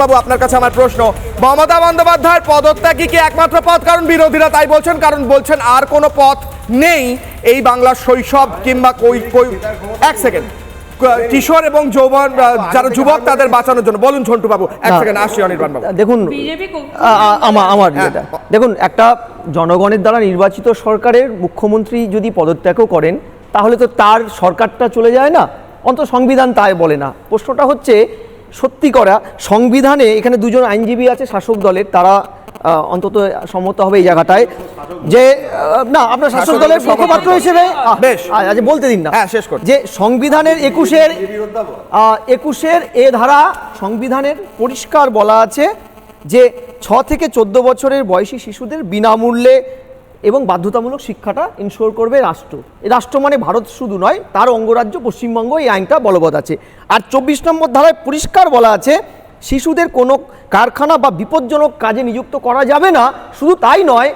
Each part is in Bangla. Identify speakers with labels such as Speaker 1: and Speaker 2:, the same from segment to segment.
Speaker 1: বাবু আপনার কাছে আমার প্রশ্ন। মমতা বন্দ্যোপাধ্যায়ের পদত্যাগই কি একমাত্র পথ? কারণ বিরোধীরা তাই বলছেন কারণ বলছেন আর কোনো পথ নেই এই বাংলার শৈশব কিংবা কই কই এক সেকেন্ড কিশোর এবং যৌবন যারা যুবক তাদের বাঁচানোর জন্য। বলুন ঝন্টু বাবু এক সেকেন্ড আসছি অনির্বাণ বাবু।
Speaker 2: দেখুন আমার আমার
Speaker 1: হ্যাঁ।
Speaker 2: দেখুন একটা জনগণের দ্বারা নির্বাচিত সরকারের মুখ্যমন্ত্রী যদি পদত্যাগও করেন তাহলে তো তার সরকারটা চলে যায় না। অন্ত সংবিধান তাই বলে না। প্রশ্নটা হচ্ছে সত্যি করা সংবিধানে এখানে দুজন আইনজীবী আছে শাসক দলের তারা অন্তত সম্মত হবে এই জায়গাটায় যে না আপনার শাসক দলের মুখপাত্র হিসেবে
Speaker 1: বেশ।
Speaker 2: আ- আচ্ছা বলতে দিন না
Speaker 1: হ্যাঁ, শেষ করুন।
Speaker 2: যে সংবিধানের একুশের একুশের এ ধারা সংবিধানের পরিষ্কার বলা আছে যে ছ থেকে চোদ্দ বছরের বয়সী শিশুদের বিনামূল্যে এবং বাধ্যতামূলক শিক্ষাটা ইনশোর করবে রাষ্ট্র। রাষ্ট্র মানে ভারত শুধু নয়, তার অঙ্গরাজ্য পশ্চিমবঙ্গ, এই আইনটা বলবৎ আছে। আর চব্বিশ নম্বর ধারায় পরিষ্কার বলা আছে, শিশুদের কোনো কারখানা বা বিপজ্জনক কাজে নিযুক্ত করা যাবে না, শুধু তাই নয়,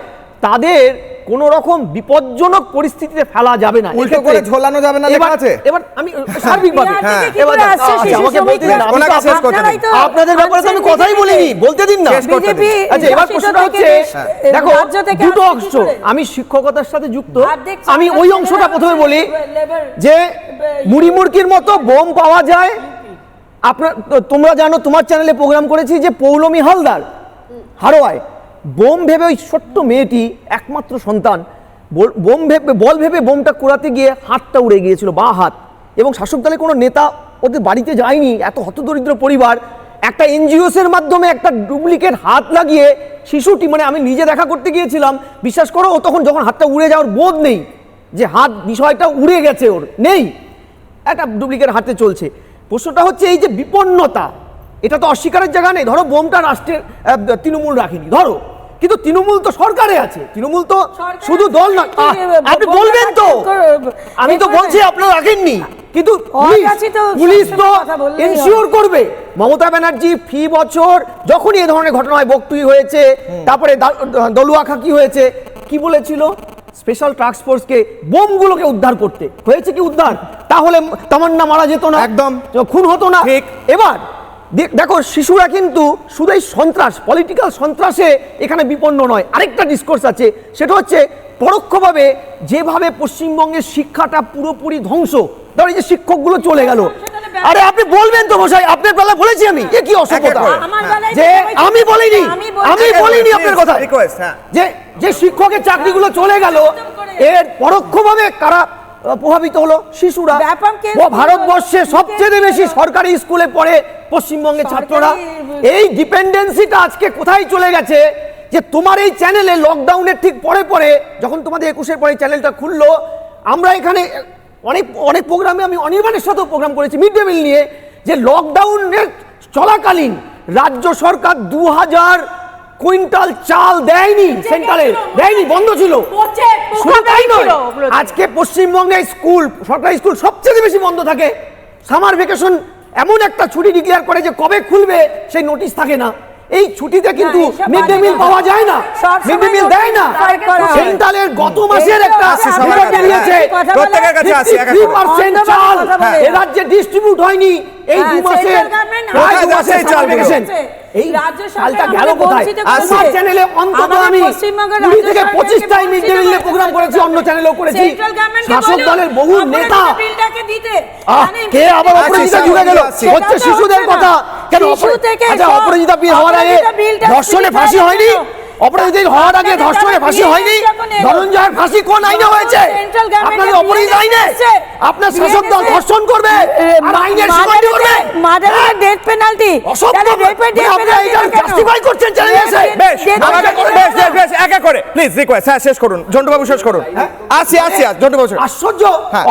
Speaker 2: তাদের কোনো রকম বিপজ্জনক পরিস্থিতিতে ফেলা যাবে না।
Speaker 1: উল্টো করে ঝোলানো যাবে না লেখা
Speaker 2: এবার-
Speaker 1: আছে?
Speaker 2: এবার আমি সার্বিকভাবে। এবার আচ্ছা, আমাকে বলতে দিন? আমি
Speaker 1: শেষ করতে
Speaker 2: আপনাদের ব্যাপারে তো আমি কথাই বলিনি বলতে দিন না। আচ্ছা এবার প্রশ্নটা হচ্ছে দেখো দুটো অংশ আমি শিক্ষকতার সাথে যুক্ত। আমি ওই অংশটা প্রথমে বলি যে মুড়ি মুড়কির মতো বোম পাওয়া যায়। আপনার তো- তোমরা জানো তোমার চ্যানেলে প্রোগ্রাম করেছি যে পৌলমী হালদার হারোয়ায়। বোম ভেবে ওই ছোট্ট মেয়েটি একমাত্র সন্তান। বোম ভেবে, বল ভেবে বোমটা কুড়াতে গিয়ে হাতটা উড়ে গিয়েছিল, বা হাত। এবং শাসক দলের কোনো নেতা ওদের বাড়িতে যায়নি, এত হতদরিদ্র পরিবার। একটা এনজিওস এর মাধ্যমে একটা ডুপ্লিকেট হাত লাগিয়ে শিশুটি মানে আমি নিজে দেখা করতে গিয়েছিলাম, বিশ্বাস করো, ও তখন যখন হাতটা উড়ে যাওয়ার বোধ নেই, যে হাত, বিষয়টা উড়ে গেছে ওর, নেই। একটা ডুপ্লিকেট হাতে চলছে। প্রশ্নটা হচ্ছে এই যে বিপন্নতা, এটা তো অস্বীকারের জায়গা নেই। ধরো বোমটা রাষ্ট্রের তৃণমূল রাখেনি। ধরো কিন্তু তৃণমূল তো সরকারে আছে। তৃণমূল তো শুধু দল না আপনি বলবেন তো? আমি তো
Speaker 3: এ
Speaker 2: বলছি আপনারা রাখেননি। কিন্তু পুলিশ
Speaker 3: তো
Speaker 2: এনশিওর করবে। মমতা ব্যানার্জি ফি বছর যখনই এই ধরনের ঘটনা হয় বকটুই হয়েছে তারপরে দলুয়া খাকি হয়েছে কি বলেছিল? স্পেশাল টাস্ক ফোর্সকে বোমগুলোকে উদ্ধার করতে। হয়েছে কি উদ্ধার? তাহলে তামান্না মারা যেত না।
Speaker 1: একদম।
Speaker 2: খুন হতো না।
Speaker 1: ঠিক।
Speaker 2: এবার দেখো শিশুরা কিন্তু শুধু এই সন্ত্রাস পলিটিক্যাল সন্ত্রাসে এখানে বিপন্ন নয়। আরেকটা ডিসকোর্স আছে সেটা হচ্ছে পরোক্ষভাবে যেভাবে পশ্চিমবঙ্গের শিক্ষাটা পুরোপুরি ধ্বংস ধরো এই যে শিক্ষকগুলো চলে গেল। আরে আপনি বলবেন তো মশাই আপনার বেলা বলেছি আমি। এ কি অসভ্যতা? যে আমি বলিনি
Speaker 3: আমি
Speaker 2: বলিনি আপনার কথা।
Speaker 1: রিকোয়েস্ট হ্যাঁ।
Speaker 2: যে যে শিক্ষকের চাকরিগুলো চলে গেল এর পরোক্ষভাবে কারা প্রভাবিত হলো শিশুরা। ভারতবর্ষে সবচেয়ে বেশি সরকারি স্কুলে পড়ে পশ্চিমবঙ্গের ছাত্ররা। এই ডিপেন্ডেন্সিটা আজকে কোথায় চলে গেছে? যে তোমার এই চ্যানেলে লকডাউনের ঠিক পরে পরে যখন তোমাদের একুশের পরে চ্যানেলটা খুললো আমরা এখানে অনেক অনেক প্রোগ্রামে আমি অনির্বাণের সাথেও প্রোগ্রাম করেছি মিড ডে মিল নিয়ে যে লকডাউনের চলাকালীন রাজ্য সরকার দু হাজার কুইন্টাল চাল দেয়নি সেন্টারে দেয়নি বন্ধ ছিল। শুধু তাই নয় আজকে পশ্চিমবঙ্গে স্কুল সরকারি স্কুল সবচেয়ে বেশি বন্ধ থাকে। সামার ভেকেশন এমন একটা ছুটি ডিক্লেয়ার করে যে কবে খুলবে সেই নোটিশ থাকে না। এই ছুটিতে কিন্তু মিড ডে মিল পাওয়া যায় না। মিড ডে মিল দেয় না।
Speaker 3: হয়।
Speaker 2: সেন্ট্রালের গত মাসের একটা
Speaker 3: আছে,
Speaker 2: বেরিয়েছে।
Speaker 3: হ্যাঁ, কথা বলে-
Speaker 1: প্রত্যেকের কাছে করে।
Speaker 2: 53% চাল এ রাজ্যে ডিস্ট্রিবিউট হয়নি। এই
Speaker 3: হ্যাঁ,
Speaker 2: দু মাসের প্রায় দু মাসের vacation। এই
Speaker 3: রাজ্য সরকার
Speaker 2: চালটা গেল কোথায়? আমার চ্যানেলে অন্তত আমি কুড়ি থেকে পঁচিশটা মিড ডে মিলে প্রোগ্রাম করেছি। অন্য চ্যানেলেও করেছি। শাসক দলের বহু নেতা
Speaker 3: বিলটাকে দিতে
Speaker 2: আহ, কে আবার
Speaker 1: আচ্ছা,
Speaker 2: অপরাজিতা জুড়ে গেল? হচ্ছে শিশুদের কথা। কেন আচ্ছা অপরাজিতা বিয়ে হওয়ার আগে ধর্ষণে ফাঁসি হয়নি? অপরাজিতা হওয়ার আগে ধর্ষণে ফাঁসি হয়নি? ধনঞ্জয়ের ফাঁসি কোন আইনে হয়েছে? আপনাদের
Speaker 3: বিয়ে
Speaker 2: আইনে? আপনার শাসক দল ধর্ষণ করবে আইনের করবে?
Speaker 3: মার্ডারের ডেথ পেনাল্টি
Speaker 2: অসভ্য আপনি এটা জাস্টিফাই করছেন চ্যানেলে এসে
Speaker 1: বেশ বেশ বেশ বেশ এক এক করে। প্লিজ রিকোয়েস্ট হ্যাঁ শেষ করুন। ঝন্টু বাবু শেষ করুন। আসি আসি আস শেষ-
Speaker 2: আশ্চর্য।
Speaker 1: হ্যাঁ।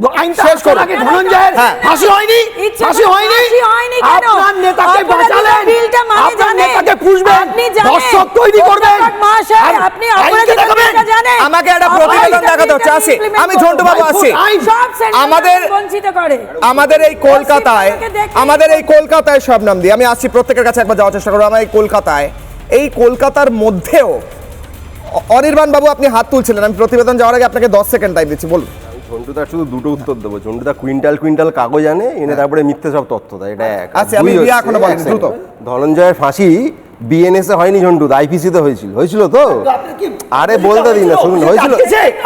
Speaker 2: অপরাজিতা ফু- আইনটা
Speaker 1: শেষ
Speaker 2: আসার আগে ধনঞ্জয়ের
Speaker 1: হ্যাঁ।
Speaker 2: ফাঁসি হয়নি? ফাঁসি হয়নি?
Speaker 3: ফাঁসি হয়নি কেন?
Speaker 2: আপনার নেতাকে বাঁচালেন।
Speaker 3: মানে
Speaker 2: আপনার নেতাকে পুষবেন। দর্শক তৈরি করবেন।
Speaker 3: অধ্যাপক মহাশয়,
Speaker 2: আর
Speaker 3: আপনি
Speaker 2: আইনকে
Speaker 3: অপরাজিতা
Speaker 2: দেখাবেন।
Speaker 3: বিলটা জানেন।
Speaker 1: আমাকে একটা প্রতিবেদন দেখাতে হচ্ছে। আসি আমি ঝন্টু বাবু আসছি
Speaker 2: আইন
Speaker 3: সব সেন্ট্রাল
Speaker 1: আমাদের
Speaker 3: গভর্নমেন্ট বঞ্চিত করে।
Speaker 1: আমাদের এই কলকাতায় আমাদের এই কলকাতায় সব নাম দিয়ে। আমি আসছি প্রত্যেকের কাছে একবার যাওয়ার চেষ্টা করব। আমার এই কলকাতায় এই কলকাতার মধ্যেও অনির্বাণ বাবু আপনি হাত তুলছিলেন। আমি প্রতিবেদন যাওয়ার আগে আপনাকে দশ সেকেন্ড টাইম দিচ্ছি। বলুন।
Speaker 4: ঝন্টুদা শুধু দুটো উত্তর দেবো। ঝন্টুদা কুইন্টাল কুইন্টাল কাগজ আনে এনে তারপরে মিথ্যে সব তথ্য দেয়। এটা এক।
Speaker 1: আচ্ছা, আমি
Speaker 4: দুই এখনও
Speaker 1: দ্রুত।
Speaker 4: ধনঞ্জয়ের ফাঁসি বিএনএসে হয়নি ঝন্টুদা আইপিসিতে হয়েছিল। হয়েছিল তো? আরে বলতে দিন না শুনুন হয়েছিল।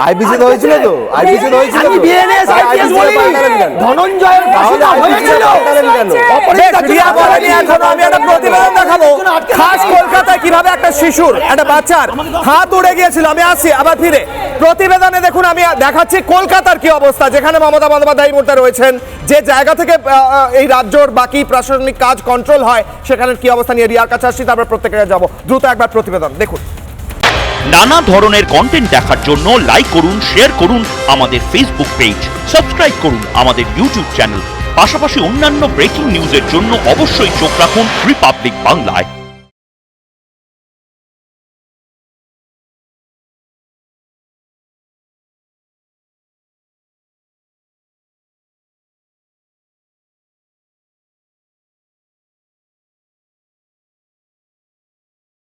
Speaker 4: আইপিসিতে হয়েছিল তো? আইপিসিতে হয়েছিল
Speaker 2: আমি
Speaker 4: তো?
Speaker 2: বিএনএস আইপিএস
Speaker 4: তে কেন?
Speaker 2: ধনঞ্জয়ের ফাঁসিটা হয়েছিল।
Speaker 4: পাল্টালেন কেন?
Speaker 1: বেশ, রিয়া বলেনি আমি একটা প্রতিবেদন দেখাবো। খাস কলকাতায় কীভাবে একটা শিশুর একটা বাচ্চার হাত উড়ে গিয়েছিল আমি আসছি আবার ফিরে। প্রতিবেদনে দেখুন, আমি দেখাচ্ছি কলকাতার কি অবস্থা, যেখানে মমতা বন্দ্যোপাধ্যায় এই মুহূর্তে রয়েছেন। যে জায়গা থেকে এই রাজ্যর বাকি প্রশাসনিক কাজ কন্ট্রোল হয়, সেখানে কি অবস্থা নিয়ে রিয়ার কাছে আসছি, তারপর প্রত্যেকের যাব। দ্রুত একবার প্রতিবেদন, দেখুন।
Speaker 5: নানা ধরনের কন্টেন্ট দেখার জন্য লাইক করুন শেয়ার করুন আমাদের ফেসবুক পেজ সাবস্ক্রাইব করুন আমাদের ইউটিউব চ্যানেল পাশাপাশি অন্যান্য ব্রেকিং নিউজের জন্য অবশ্যই চোখ রাখুন রিপাবলিক বাংলায়